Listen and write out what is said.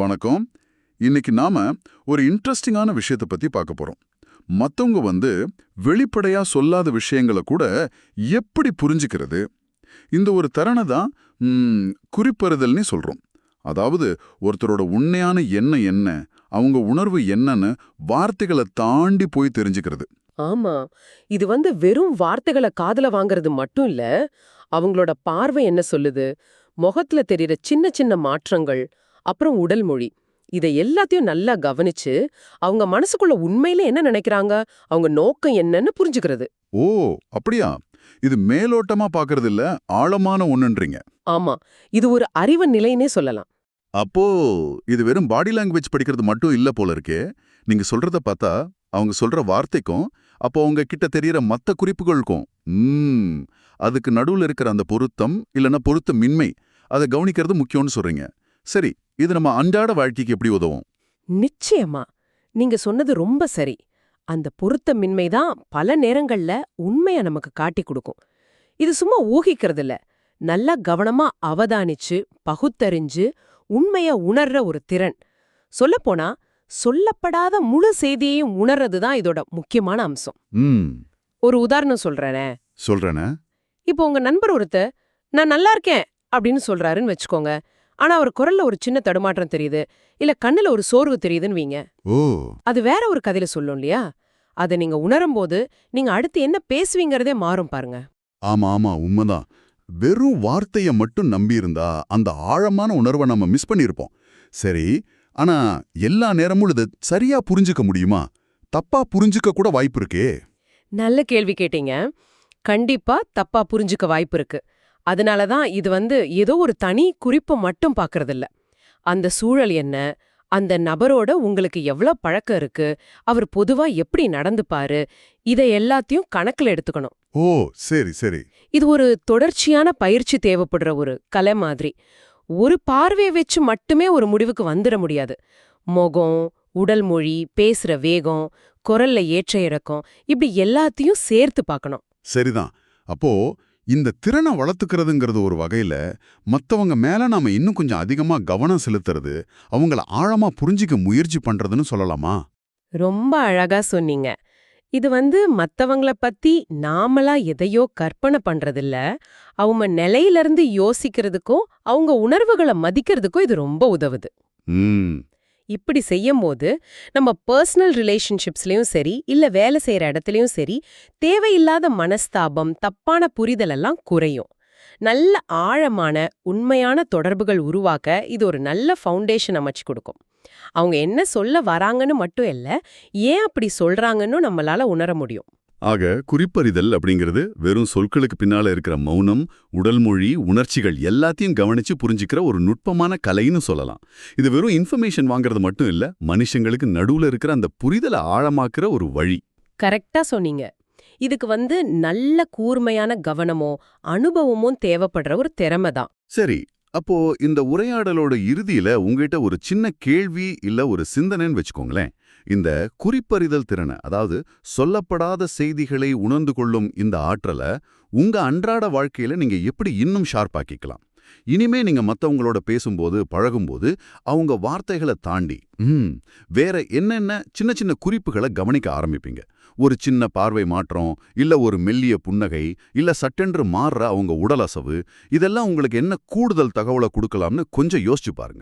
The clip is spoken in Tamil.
வணக்கம். இன்னைக்கு நாம ஒரு இன்ட்ரெஸ்டிங்கான விஷயத்தை பத்தி பார்க்க போறோம். மத்தவங்க வந்து வெளிப்படையா சொல்லாத விஷயங்களை கூட எப்படி புரிஞ்சுக்கிறது? இந்த ஒரு தருணை தான் குறிப்பறுதல்னு சொல்றோம். அதாவது ஒருத்தரோட உண்மையான எண்ணம் என்ன அவங்க உணர்வு என்னன்னு வார்த்தைகளை தாண்டி போய் தெரிஞ்சுக்கிறது. ஆமா. இது வந்து வெறும் வார்த்தைகளை காதுல வாங்குறது மட்டும் இல்ல அவங்களோட பார்வை என்ன சொல்லுது முகத்துல தெரியற சின்ன சின்ன மாற்றங்கள் அப்புறம் உடல் மொழி. இதை எல்லாத்தையும் நல்லா கவனிச்சு அவங்க மனசுக்குள்ள உண்மையில என்ன நினைக்கிறாங்க? அவங்க நோக்கம் என்னன்னு புரிஞ்சுக்கிறது. ஓ அப்படியா? இது மேலோட்டமா பார்க்கறது இல்ல ஆழமான ஒண்ணுன்றீங்க. ஆமா இது ஒரு அறிவு நிலைன்னே சொல்லலாம். அப்போ இது வெறும் பாடி லாங்குவேஜ் படிக்கிறது மட்டும் இல்ல போல இருக்கே. நீங்க சொல்றத பார்த்தா அவங்க சொல்ற வார்த்தைக்கும் அப்போ அவங்க கிட்ட தெரியற மத்த குறிப்புகளுக்கும் அதுக்கு நடுவுல இருக்கிற அந்த பொருத்தம் இல்லனா பொருத்தமின்மை அதை கவனிக்கிறது முக்கியம்னு சொல்றீங்க. சரி இது நம்ம அன்றாட வாழ்க்கைக்கு எப்படி உதவும்? நிச்சயமா. நீங்க சொன்னது ரொம்ப சரி. அந்த பொருத்தமின்மை தான் பல நேரங்கள்ல உண்மைய நமக்கு காட்டி கொடுக்கும். இது சும்மா ஊகிக்கிறது இல்ல நல்லா கவனமா அவதானிச்சு பகுத்தறிஞ்சு உண்மைய உணர்ற ஒரு திறன். சொல்லப்போனா சொல்லப்படாத முழு செய்தியையும் உணர்றது தான் இதோட முக்கியமான அம்சம். ஒரு உதாரணம் சொல்றேனே? சொல்றேனே? இப்போ உங்க நண்பர் ஒருத்தர் நான் நல்லா இருக்கேன் அப்படின்னு சொல்றாருன்னு வச்சுக்கோங்க. ஆனா அவர் குரல்ல ஒரு சின்ன தடுமாற்றம் தெரியுது. இல்ல கண்ணுல ஒரு சோர்வு தெரியுதுன்னு வீங்க ஓ. அது வேற ஒரு கதையில சொல்லும் இல்லையா? அதை நீங்க உணரும்போது நீங்க அடுத்து என்ன பேசுவீங்கறதே மாறும் பாருங்க. ஆமா ஆமா உண்மைதான். வெறும் வார்த்தைய மட்டும் நம்பியிருந்தா அந்த ஆழமான உணர்வை நம்ம மிஸ் பண்ணியிருப்போம். சரி ஆனா எல்லா நேரமும் இதை சரியா புரிஞ்சுக்க முடியுமா? தப்பா புரிஞ்சுக்க கூட வாய்ப்பு இருக்கே. நல்ல கேள்வி கேட்டீங்க. கண்டிப்பா தப்பா புரிஞ்சுக்க வாய்ப்பு இருக்கு. அதனால தான் இது வந்து ஏதோ ஒரு தனி குறிப்பை மட்டும் பார்க்கறதில்ல அந்த சூழல் என்ன? அந்த நபரோட உங்களுக்கு எவ்வளவு பழக்கம் இருக்கு? அவர் பொதுவா எப்படி நடந்துப்பாரு? இதை எல்லாத்தையும் கணக்குல எடுத்துக்கணும். ஓ சரி சரி. இது ஒரு தொடர்ச்சியான பயிற்சி தேவைப்படுற ஒரு கலை மாதிரி. ஒரு பார்வையை வச்சு மட்டுமே ஒரு முடிவுக்கு வந்துட முடியாது. முகம் உடல் மொழி பேசுற வேகம் குரல்ல ஏற்ற இறக்கம் இப்படி எல்லாத்தையும் சேர்த்து பார்க்கணும். சரிதான். அப்போ இந்த திறனை வளர்த்துக்கிறதுங்கிறது ஒரு வகையில மத்தவங்க மேல நாம இன்னும் கொஞ்சம் அதிகமா கவனம் செலுத்துறது அவங்கள ஆழமா புரிஞ்சிக்க முயற்சி பண்றதுன்னு சொல்லலாமா? ரொம்ப அழகா சொன்னீங்க. இது வந்து மத்தவங்கள பத்தி நாமளா எதையோ கற்பனை பண்றதில்ல. அவங்க நிலையிலிருந்து யோசிக்கிறதுக்கும் அவங்க உணர்வுகளை மதிக்கிறதுக்கும் இது ரொம்ப உதவுது. இப்படி செய்யும் போது நம்ம பர்சனல் ரிலேஷன்ஷிப்ஸ்லயும் சரி இல்ல வேலை செய்யற இடத்துலையும் சரி தேவையில்லாத மனஸ்தாபம் தப்பான புரிதல் எல்லாம் குறையும். நல்ல ஆழமான உண்மையான தொடர்புகள் உருவாக்க இது ஒரு நல்ல ஃபவுண்டேஷன் அமைச்சு கொடுக்கும். அவங்க என்ன சொல்ல வராங்கன்னு மட்டும் இல்ல ஏன் அப்படி சொல்றாங்கன்னு நம்மளால உணர முடியும். ஆக குறிப்பறிதல் அப்படிங்கிறது வெறும் சொற்களுக்கு பின்னால இருக்கிற மௌனம் உடல் மொழி உணர்ச்சிகள் எல்லாத்தையும் கவனிச்சு புரிஞ்சுக்கிற ஒரு நுட்பமான கலைன்னு சொல்லலாம். இது வெறும் இன்ஃபர்மேஷன் வாங்குறது மட்டும் இல்ல மனுஷங்களுக்கு நடுவுல இருக்கிற அந்த புரிதலை ஆழமாக்குற ஒரு வழி. கரெக்டா சொன்னீங்க. இதுக்கு வந்து நல்ல கூர்மையான கவனமோ அனுபவமும் தேவைப்படுற ஒரு திறமை தான். சரி அப்போ இந்த உரையாடலோட இறுதியில உங்ககிட்ட ஒரு சின்ன கேள்வி இல்ல ஒரு சிந்தனைன்னு வச்சுக்கோங்களேன். இந்த குறிப்பறிதல் திறனை அதாவது சொல்லப்படாத செய்திகளை உணர்ந்து கொள்ளும் இந்த ஆற்றலை உங்க அன்றாட வாழ்க்கையில நீங்க எப்படி இன்னும் ஷார்ப்பாக்கிக்கலாம் இனிமே நீங்க மத்தவங்களோட பேசும்போது பழகும்போது அவங்க வார்த்தைகளை தாண்டி ம் வேற என்னென்ன சின்ன சின்ன குறிப்புகளை கவனிக்க ஆரம்பிப்பீங்க? ஒரு சின்ன பார்வை மாற்றம் இல்ல ஒரு மெல்லிய புன்னகை இல்ல சட்டென்று மாறுற அவங்க உடலசவு இதெல்லாம் உங்களுக்கு என்ன கூடுதல் தகவலை கொடுக்கலாம்னு கொஞ்சம் யோசிச்சு பாருங்க.